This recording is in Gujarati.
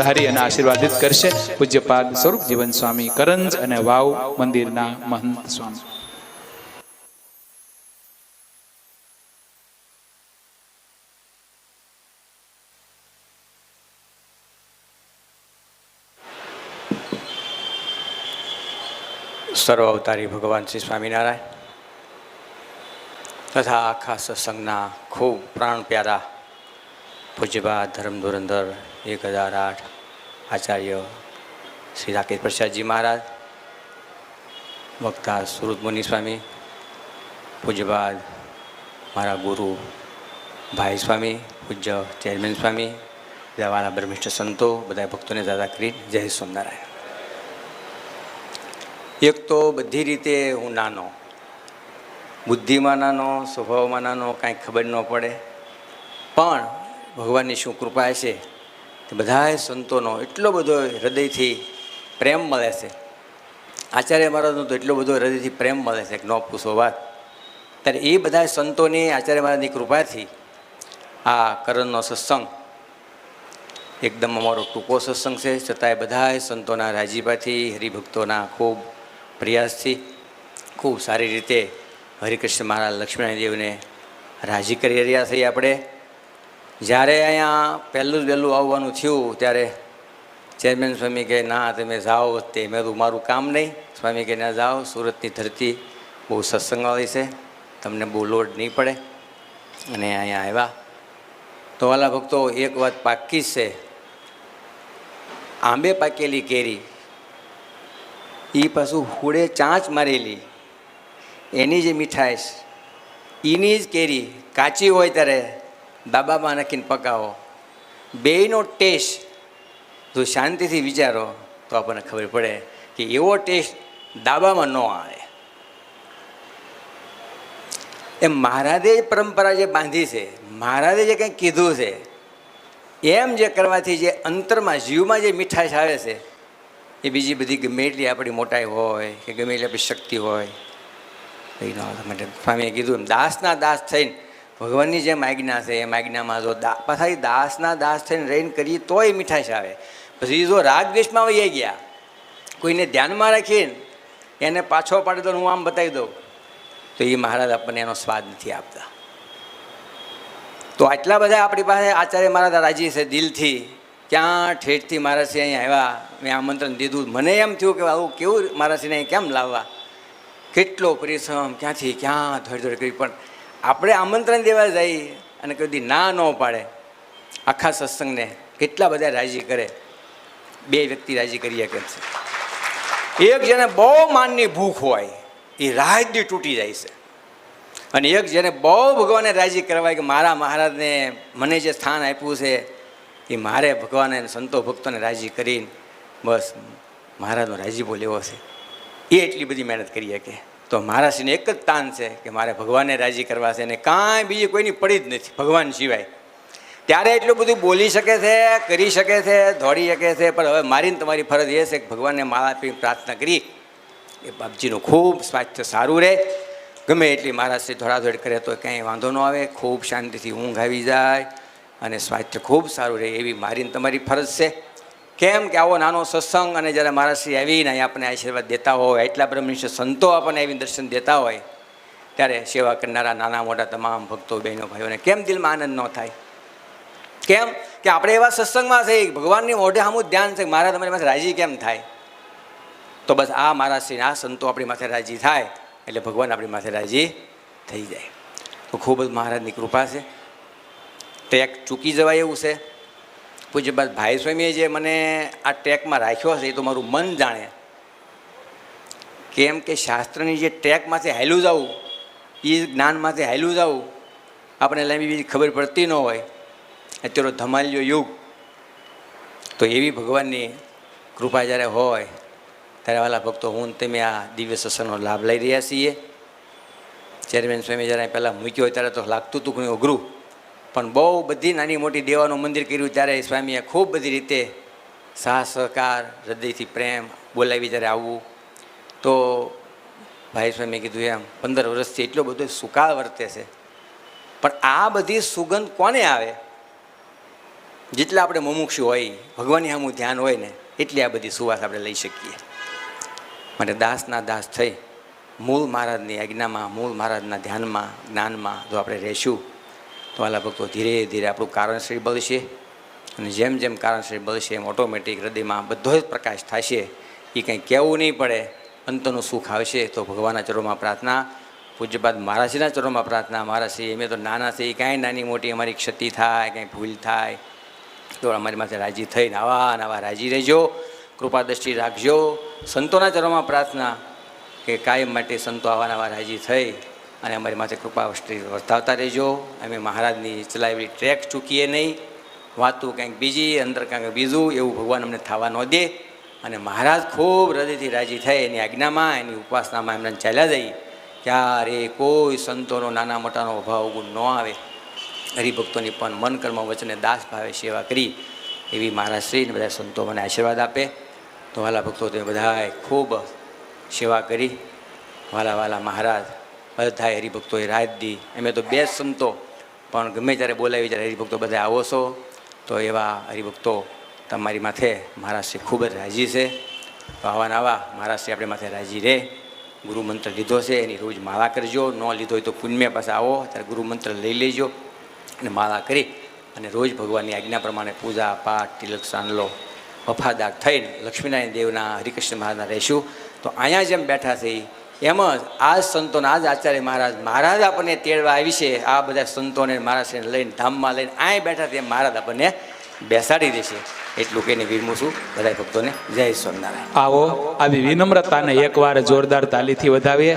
ધારી અને આશીર્વાદિત કરશે. પૂજ્યપાદ સ્વરૂપ જીવન સ્વામી કરંજ અને વાવ મંદિરના મહંત સ્વામી. સર્વ અવતારી ભગવાન શ્રી સ્વામિનારાયણ. તથા આખા સત્સંગના ખૂબ પ્રાણ પ્યારા પૂજ્યબા ધર્મ ધુરંધર એક હજાર આઠ આચાર્ય શ્રી રાકેશ પ્રસાદજી મહારાજ, વક્તા સુરત મુનિ સ્વામી પૂજ્યબાદ મારા ગુરુ ભાઈ સ્વામી, પૂજ્ય ચેરમેન સ્વામી વાળા બ્રહ્મિષ્ઠ સંતો બધા ભક્તોને દાદા કરી જય સ્વામિનારાયણ. એક તો બધી રીતે હું નાનો, બુદ્ધિમાં નાનો, સ્વભાવમાં નાનો, કાંઈ ખબર ન પડે, પણ ભગવાનની શું કૃપા છે? તે બધાય સંતોનો એટલો બધો હૃદયથી પ્રેમ મળે છે. આચાર્ય મહારાજનો તો એટલો બધો હૃદયથી પ્રેમ મળે છે કે પૂછો વાત. ત્યારે એ બધા સંતોની આચાર્ય મહારાજની કૃપાથી આ કરણનો સત્સંગ એકદમ અમારો ટૂંકો સત્સંગ છે. છતાંય બધાય સંતોના રાજીપાથી, હરિભક્તોના ખૂબ પ્રયાસથી, ખૂબ સારી રીતે હરિકૃષ્ણ મહારાજ લક્ષ્મીનારાયણ દેવને રાજી કરી રહ્યા છીએ આપણે. જ્યારે અહીંયા પહેલું જ વહેલું આવવાનું થયું, ત્યારે ચેરમેન સ્વામી કહે, ના, તમે જાઓ, તે મેં તો મારું કામ નહીં. સ્વામી કહે, ના, જાઓ, સુરતની ધરતી બહુ સત્સંગવાળી છે, તમને બહુ લોડ નહીં પડે. અને અહીંયા આવ્યા. તો વાલા ભક્તો, એક વાત પાકી છે. આંબે પાકેલી કેરી એ પાછું હુડે ચાંચ મારેલી. એની જે મીઠાઈશ એની જ કેરી કાચી હોય ત્યારે દાબામાં નાખીને પકાવો. બેયનો ટેસ્ટ જો શાંતિથી વિચારો તો આપણને ખબર પડે કે એવો ટેસ્ટ દાબામાં ન આવે. એમ મહારાજે જ પરંપરા જે બાંધી છે, મહારાજે જે કંઈ કીધું છે, એમ જે કરવાથી જે અંતરમાં જીવમાં જે મીઠાશ આવે છે, એ બીજી બધી ગમે એટલી આપણી મોટાઈ હોય કે ગમે એટલી આપણી શક્તિ હોય. એ માટે સ્વામીએ કીધું એમ, દાસના દાસ થઈને ભગવાનની જેમ આજ્ઞા છે, એમ આજ્ઞામાં જો દા, પાછા દાસના દાસ થઈને રહીને કરીએ તોય મીઠાશ આવે. પછી જો રાગ વહી ગયા, કોઈને ધ્યાનમાં રાખીને એને પાછો પાડે તો હું આમ બતાવી દઉં. તો એ મહારાજ આપણને એનો સ્વાદ નથી આપતા. તો આટલા બધા આપણી પાસે આચાર્ય મહારાજ રાજી છે દિલથી. ક્યાં ઠેઠથી મહારાજશ્રી અહીંયા આવ્યા, મેં આમંત્રણ દીધું. મને એમ થયું કે આવું કેવું મહારાજશ્રીને અહીં કેમ લાવવા? કેટલો પરિશ્રમ, ક્યાંથી, ક્યાં ધડ કરી. પણ આપણે આમંત્રણ દેવા જઈએ અને કદી ના ન પાડે. આખા સત્સંગને કેટલા બધા રાજી કરે. બે વ્યક્તિ રાજી કરી શકે છે. એક જેને બહુ માનની ભૂખ હોય, એ રાહદી તૂટી જાય છે. અને એક જેને બહુ ભગવાને રાજી કરવાય કે મારા મહારાજને મને જે સ્થાન આપ્યું છે, એ મારે ભગવાને સંતો ભક્તોને રાજી કરીને બસ મહારાજનો રાજીપો લેવો છે. એ એટલી બધી મહેનત કરી શકે તો મહારાજશ્રીને એક જ તાન છે કે મારે ભગવાનને રાજી કરવા છે અને કાંઈ બીજી કોઈની પડી જ નથી, ભગવાન સિવાય. ત્યારે એટલું બધું બોલી શકે છે, કરી શકે છે, દોડી શકે છે, પણ હવે મારીને તમારી ફરજ એ છે કે ભગવાનને માળા આપી પ્રાર્થના કરી. એ બાપજીનું ખૂબ સ્વાસ્થ્ય સારું રહે. ગમે એટલી મહારાજશ્રી ધોળાધોડ કરે તો ક્યાંય વાંધો ન આવે, ખૂબ શાંતિથી ઊંઘ આવી જાય અને સ્વાસ્થ્ય ખૂબ સારું રહે એવી મારીને તમારી ફરજ છે. કેમ કે આવો નાનો સત્સંગ અને જ્યારે મહારાજશ્રી આવીને આપણને આશીર્વાદ દેતા હોય, એટલા બ્રહ્મનિષ્ઠ સંતો આપણને આવીને દર્શન દેતા હોય, ત્યારે સેવા કરનારા નાના મોટા તમામ ભક્તો, બહેનો, ભાઈઓને કેમ દિલમાં આનંદ ન થાય? કેમ કે આપણે એવા સત્સંગમાં છે, ભગવાનની મોઢે સામું ધ્યાન છે મહારાજ મારા તમારી પાસે રાજી કેમ થાય? તો બસ આ મારા શ્રી આ સંતો આપણી માથે રાજી થાય, એટલે ભગવાન આપણી માથે રાજી થઈ જાય. તો ખૂબ જ મહારાજની કૃપા છે. ટેક ચૂકી જવાય એવું છે. પૂજ્ય બાદ ભાઈ સ્વામીએ જે મને આ ટ્રેકમાં રાખ્યો છે એ તો મારું મન જાણે. કેમ કે શાસ્ત્રની જે ટ્રેકમાંથી હાલ્યું જવું એ જ્ઞાનમાંથી હાલ્યું જવું આપણે લાંબી બીજી ખબર પડતી ન હોય. અત્યારે ધમાલ્યો યુગ. તો એવી ભગવાનની કૃપા જ્યારે હોય, ત્યારે વાલા ભક્તો, હું તમે આ દિવ્ય સત્સંગનો લાભ લઈ રહ્યા છીએ. ચેરમેન સ્વામી જ્યારે પહેલાં મૂક્યો ત્યારે તો લાગતું હતું ઘણું અઘરું. પણ બહુ બધી નાની મોટી દેવાનું મંદિર કર્યું ત્યારે સ્વામીએ ખૂબ બધી રીતે સાહસ સહકાર, હૃદયથી પ્રેમ બોલાવી જ્યારે આવવું તો ભાઈ સ્વામીએ કીધું એમ, પંદર વર્ષથી એટલો બધો સુકાળ વર્તે છે. પણ આ બધી સુગંધ કોને આવે? જેટલા આપણે મુમુક્ષુ હોય, ભગવાનની સામું ધ્યાન હોય ને, એટલી આ બધી સુવાસ આપણે લઈ શકીએ. માટે દાસના દાસ થઈ, મૂળ મહારાજની આજ્ઞામાં, મૂળ મહારાજના ધ્યાનમાં, જ્ઞાનમાં જો આપણે રહેશું તો વાલા ભક્તો, ધીરે ધીરે આપણું કારણશ્રી બળશે અને જેમ જેમ કારણશ્રી બળશે એમ ઓટોમેટિક હૃદયમાં બધો જ પ્રકાશ થશે એ કંઈ કહેવું નહીં પડે, અંતનું સુખ આવશે. તો ભગવાનના ચરોમાં પ્રાર્થના પૂજ્યપાદ મહારાજના ચરોમાં પ્રાર્થના. મહારાજશ્રી અમે તો નાના છે એ કાંઈ નાની મોટી અમારી ક્ષતિ થાય, કાંઈ ભૂલ થાય. તો અમારી માથે રાજી થઈને આવા નવા રાજી રહેજો. કૃપા દ્રષ્ટિ રાખજો. સંતોના ચરોમાં પ્રાર્થના, કે કાયમ માટે સંતો આવા નવા રાજી થઈ. અને અમારી માથે કૃપા દ્રષ્ટિ વર્તાવતા રહેજો. અમે મહારાજની ચલાવેલી ટ્રેક ચૂકીએ નહીં. વાતું કંઈક બીજી, અંદર કંઈક બીજું, એવું ભગવાન અમને થવા ન દે. અને મહારાજ ખૂબ હૃદયથી રાજી થાય, એની આજ્ઞામાં, એની ઉપાસનામાં એમને ચાલ્યા જઈએ ક્યારે કોઈ સંતોનો, નાના મોટાનો અભાવ ગુણ ન આવે. હરિભક્તોની પણ મન કર્મ વચને દાસ ભાવે સેવા કરી. એવી મહારાજ શ્રી ને બધા સંતો મને આશીર્વાદ આપે. તો વાલા ભક્તો તમે બધાએ ખૂબ સેવા કરી. વાલા વાલા મહારાજ બધા હરિભક્તોએ રાત દી. અમે તો બે સમતો પણ ગમે ત્યારે બોલાવી ત્યારે હરિભક્તો બધા આવો છો, તો એવા હરિભક્તો તમારી માથે મહારાજશ્રી ખૂબ જ રાજી છે. તો આવા નવા મહારાજશ્રી આપણે માથે રાજી રહે ગુરુ મંત્ર લીધો છે, એની રોજ માળા કરજો. ન લીધો હોય તો પુણ્ય પાસે આવો, ત્યારે ગુરુ મંત્ર લઈ લેજો અને માળા કરી અને રોજ ભગવાનની આજ્ઞા પ્રમાણે પૂજા, પાઠ, તિલક, સાંડલો, વફાદાર થઈને લક્ષ્મીનારાયણ દેવના હરિકૃષ્ણ મહારાજના રહીશું. તો અહીંયા જેમ બેઠા છે એમ જ આ સંતોના આ જ આચાર્ય મહારાજ મહારાજ આપણને તેડવા આવી છે, આ બધા સંતોને મહારાજને લઈને, ધામમાં લઈને અહીંયા બેઠા તે મહારાજ આપણને બેસાડી દેશે. એટલું કહીને વિરમું છું. બધા ભક્તોને જય સ્વામિનારાયણ. આવો, આવી વિનમ્રતાને એકવાર જોરદાર તાલીથી વધાવીએ.